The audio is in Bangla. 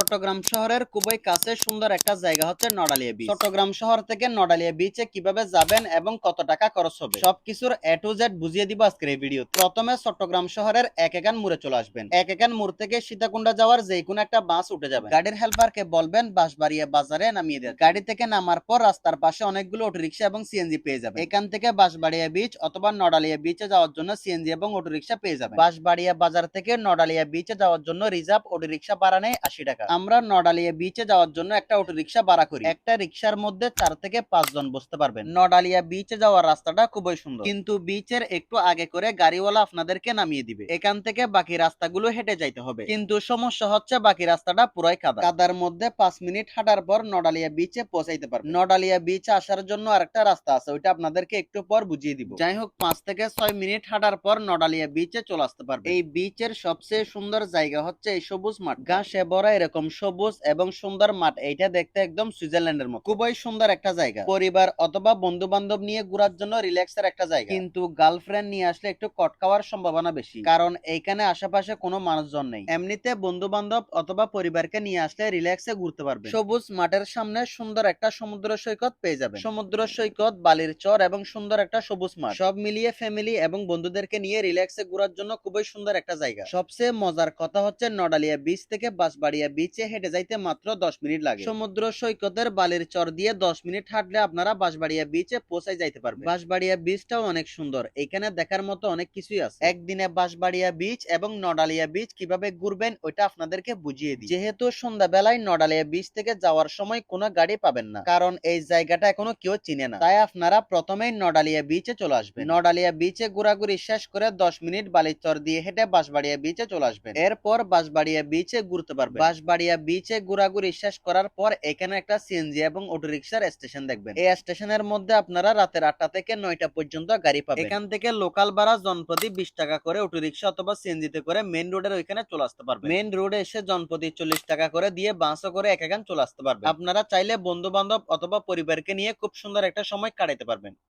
চট্টগ্রাম শহরের খুবই কাছে সুন্দর একটা জায়গা হচ্ছে নডালিয়া বিচ চট্টগ্রাম শহর থেকে নডালিয়া বিচে কীভাবে যাবেন এবং কত টাকা খরচ হবে? সবকিছুর এ টু জেড বুঝিয়ে দিব আজকের এই ভিডিও প্রথমে চট্টগ্রাম শহরের এক একান মোড়ে চলে আসবেন। এক একান মোড় থেকে সীতাকুণ্ডা যাওয়ার যে কোনো একটা বাস উঠে যাবে। গাড়ির হেল্পারকে বলবেন, বাঁশবাড়িয়া বাজারে নামিয়ে দেন। গাড়ি থেকে নামার পর রাস্তার পাশে অনেকগুলো অটোরিকশা এবং সিএনজি পেয়ে যাবে এখান থেকে বাঁশবাড়িয়া বিচ অথবা নডালিয়া বিচে যাওয়ার জন্য সিএনজি এবং অটোরিকশা পেয়ে যাবে বাঁশবাড়িয়া বাজার থেকে নডালিয়া বিচে যাওয়ার জন্য রিজার্ভ অটোরিকশা ভাড়া নেয় আশি টাকা। আমরা নডালিয়া বিচে যাওয়ার জন্য একটা অটোরিকশা ভাড়া করি। একটা রিক্সার মধ্যে চার থেকে পাঁচ জন বসতে পারবেন। নডালিয়া বিচে যাওয়ার রাস্তাটা খুবই সুন্দর। কিন্তু বিচের একটু আগে করে গাড়িওয়ালা আপনাদেরকে নামিয়ে দিবে। এখান থেকে বাকি রাস্তাগুলো হেঁটে যাইতে হবে। কিন্তু সমস্যা হচ্ছে বাকি রাস্তাটা পুরাই কাদা। কাদার মধ্যে পাঁচ মিনিট হাঁটার পর নডালিয়া বিচে পৌঁছাইতে পারবে নডালিয়া বিচে আসার জন্য আরেকটা রাস্তা আছে, ওইটা আপনাদেরকে একটু পর বুঝিয়ে দিব। যাই হোক পাঁচ থেকে ছয় মিনিট হাঁটার পর নডালিয়া বিচে চলে আসতে পারবে এই বিচের সবচেয়ে সুন্দর জায়গা হচ্ছে এই সবুজ মাঠ। ঘাসে ভরা এরকম সবুজ এবং সুন্দর মাঠ। এইটা দেখতে একদম সুইজারল্যান্ডের মতো। খুবই সুন্দর একটা জায়গা। পরিবার অথবা বন্ধু বান্ধব নিয়ে ঘোরার জন্য রিল্যাক্সের একটা জায়গা। কিন্তু গার্লফ্রেন্ড নিয়ে আসলে একটু কট খাওয়ার সম্ভাবনা বেশি। কারণ এইখানে আশেপাশে কোনো মানুষজন নেই। এমনিতে বন্ধু বান্ধব অথবা পরিবারকে নিয়ে আসলে রিল্যাক্সে ঘুরতে পারবে। সবুজ মাঠের সামনে সুন্দর একটা সমুদ্র সৈকত পেয়ে যাবে। সমুদ্র সৈকত, বালির চর এবং সুন্দর একটা সবুজ মাঠ। সব মিলিয়ে ফ্যামিলি এবং বন্ধুদেরকে নিয়ে রিল্যাক্সে ঘোরার জন্য খুবই সুন্দর একটা জায়গা। সবচেয়ে মজার কথা হচ্ছে নডালিয়া বিচ থেকে বাঁশবাড়িয়া বিচে হেঁটে যাইতে মাত্র দশ মিনিট লাগে। সমুদ্র সৈকতের বালির চর দিয়ে দশ মিনিট হাঁটলে আপনারা বাঁশবাড়িয়া বিচে পৌঁছায় যাইতে পারবেন। বাঁশবাড়িয়া বিচটাও অনেক সুন্দর। এখানে দেখার মতো অনেক কিছুই আছে। একদিনে বাঁশবাড়িয়া বিচ এবং নডালিয়া বিচ কীভাবে ঘুরবেন ওইটা আপনাদেরকে বুঝিয়ে দিই। যেহেতু সন্ধ্যাবেলায় নডালিয়া বিচ থেকে যাওয়ার সময় কোনো গাড়ি পাবেন না কারণ এই জায়গাটা এখনও কেউ চিনে না। তাই আপনারা প্রথমেই নডালিয়া বিচে চলে আসবেন। নডালিয়া বিচে ঘোরাঘুরি শেষ করে দশ মিনিট বালিচর দিয়ে হেঁটে বাঁশবাড়িয়া বিচে চলে আসবেন। এরপর বাঁশবাড়িয়া বিচে ঘুরতে পারবেন। বাঁশবাড়িয়া বিচে ঘোরাঘুরি শেষ করার পর এখানে একটা সিএনজি এবং অটোরিকশার স্টেশন দেখবেন। এই স্টেশনের মধ্যে আপনারা রাতের আটটা থেকে নয়টা পর্যন্ত গাড়ি পাবেন। এখান থেকে লোকাল ভাড়া জনপ্রতি বিশ টাকা করে অটোরিকশা অথবা সিএনজিতে করে মেন রোডের ওইখানে চলে আসতে পারবেন। মেন রোডে এসে জনপ্রতি চল্লিশ টাকা করে দিয়ে বাসও করে এক এখান চলে আসতে পারবেন। আপনারা চাইলে বন্ধু বান্ধব অথবা পরিবারকে নিয়ে খুব সুন্দর একটা সময় কাটাতে পারবেন।